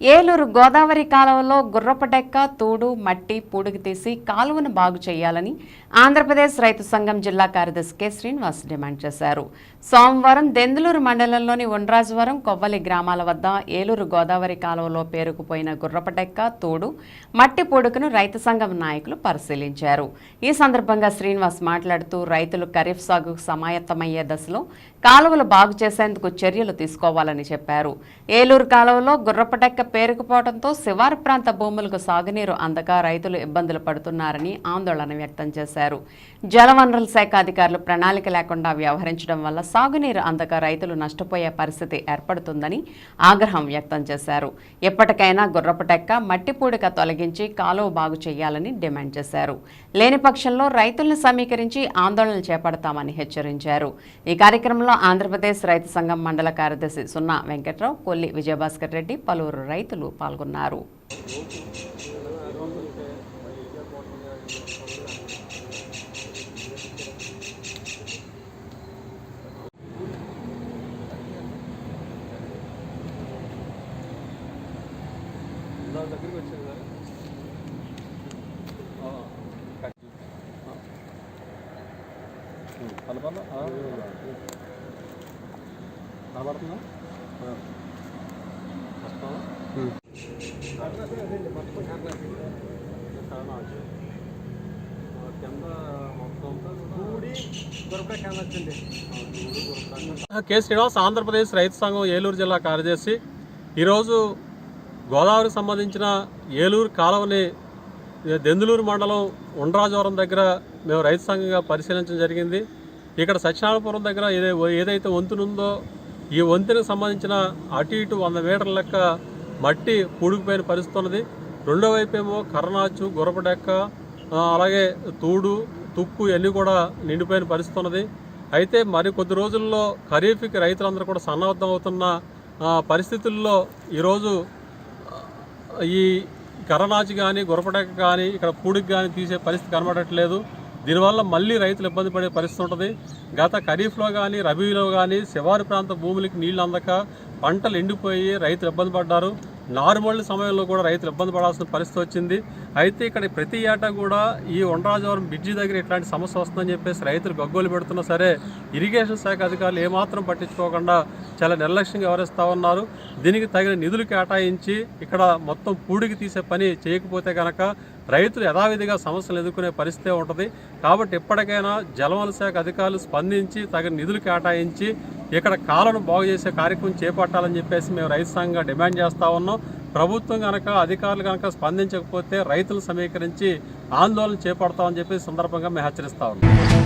ఏలూరు గోదావరి కాలువలో గుర్రపటెక్క తోడు మట్టి పూడుకు తీసి కాలువను బాగు చేయాలని ఆంధ్రప్రదేశ్ రైతు సంఘం జిల్లా కార్యదర్శి కె శ్రీనివాస్ డిమాండ్ చేశారు. సోమవారం దెందులూరు మండలంలోని ఉండ్రాజవరం కొవ్వలి గ్రామాల వద్ద ఏలూరు గోదావరి కాలువలో పేరుకుపోయిన గుర్రపటెక్క తోడు మట్టి పూడుకును రైతు సంఘం నాయకులు పరిశీలించారు. ఈ సందర్భంగా శ్రీనివాస్ మాట్లాడుతూ రైతులు ఖరీఫ్ సాగుకు సమాయత్తమయ్యే దశలో కాలువలు బాగు చేసేందుకు చర్యలు తీసుకోవాలని చెప్పారు. ఏలూరు కాలువలో గుర్రపటెక్క పేరుకుపోవడంతో శివారు ప్రాంత భూములకు సాగునీరు అందక రైతులు ఇబ్బందులు పడుతున్నారని ఆందోళన వ్యక్తం చేశారు. జలవనరుల శాఖ అధికారులు ప్రణాళిక లేకుండా వ్యవహరించడం వల్ల సాగునీరు అందక రైతులు నష్టపోయే పరిస్థితి ఏర్పడుతుందని ఆగ్రహం వ్యక్తం చేశారు. ఎప్పటికైనా గుర్రపటెక్క మట్టిపూడిక తొలగించి కాలువ బాగు చేయాలని డిమాండ్ చేశారు. లేని పక్షంలో రైతులను సమీకరించి ఆందోళనలు చేపడతామని హెచ్చరించారు. ఈ కార్యక్రమంలో ఆంధ్రప్రదేశ్ రైతు సంఘం మండల కార్యదర్శి సున్నా వెంకట్రావు కొల్లి విజయభాస్కర్ రెడ్డి పలువురు రైతులు పాల్గొన్నారు దగ్గరికి వచ్చింది కదా కలపాల కనబడుతుందా కె శ్రీనివాస్ ఆంధ్రప్రదేశ్ రైతు సంఘం ఏలూరు జిల్లా కార్యదర్శి. ఈరోజు గోదావరికి సంబంధించిన ఏలూరు కాలువని దెందులూరు మండలం ఉండ్రాజవరం దగ్గర మేము రైతు సంఘంగా పరిశీలించడం జరిగింది. ఇక్కడ సత్యనారాయణపురం దగ్గర ఏదైతే వంతునుందో ఈ వంతెనకు సంబంధించిన అటు ఇటు వంద మీటర్ల లెక్క మట్టి పూడుకుపోయిన పరిస్థితి ఉన్నది. రెండో వైపు ఏమో కర్రనాచు గురపడెక్క అలాగే తూడు తుక్కు ఇవన్నీ కూడా నిండిపోయిన పరిస్థితి ఉన్నది. అయితే మరి కొద్ది రోజుల్లో ఖరీఫ్కి రైతులందరూ కూడా సన్నద్ధం అవుతున్న పరిస్థితుల్లో ఈరోజు ఈ కర్రనాచు కానీ గురపడెక్క కానీ ఇక్కడ పూడికి కానీ తీసే పరిస్థితి కనబడట్లేదు. దీనివల్ల మళ్ళీ రైతులు ఇబ్బంది పడే పరిస్థితి ఉంటుంది. గత ఖరీఫ్లో కానీ రబీలో కానీ శివారు ప్రాంత భూములకి నీళ్ళు అందక పంటలు ఎండిపోయి రైతులు ఇబ్బంది పడ్డారు. నార్మల్ సమయంలో కూడా రైతులు ఇబ్బంది పడాల్సిన పరిస్థితి వచ్చింది. అయితే ఇక్కడ ప్రతి ఏటా కూడా ఈ ఉండరాజవరం బ్రిడ్జి దగ్గర ఇట్లాంటి సమస్య వస్తుందని చెప్పేసి రైతులు గగ్గోలు పెడుతున్నా సరే ఇరిగేషన్ శాఖ అధికారులు ఏమాత్రం పట్టించుకోకుండా చాలా నిర్లక్ష్యంగా వ్యవహరిస్తూ ఉన్నారు. దీనికి తగిన నిధులు కేటాయించి ఇక్కడ మొత్తం పూడికి తీసే పని చేయకపోతే కనుక రైతులు యథావిధిగా సమస్యలు ఎదుర్కొనే పరిస్థితి ఉంటుంది. కాబట్టి ఎప్పటికైనా జలవనరుల శాఖ అధికారులు స్పందించి తగిన నిధులు కేటాయించి ఇక్కడ కాలను బాగు చేసే కార్యక్రమం చేపట్టాలని చెప్పేసి మేము రైతు సంఘంగా డిమాండ్ చేస్తా ఉన్నాం. ప్రభుత్వం కనుక అధికారులు కనుక స్పందించకపోతే రైతులు సమీకరించి ఆందోళన చేపడతామని చెప్పి సందర్భంగా మేము హెచ్చరిస్తా ఉన్నాం.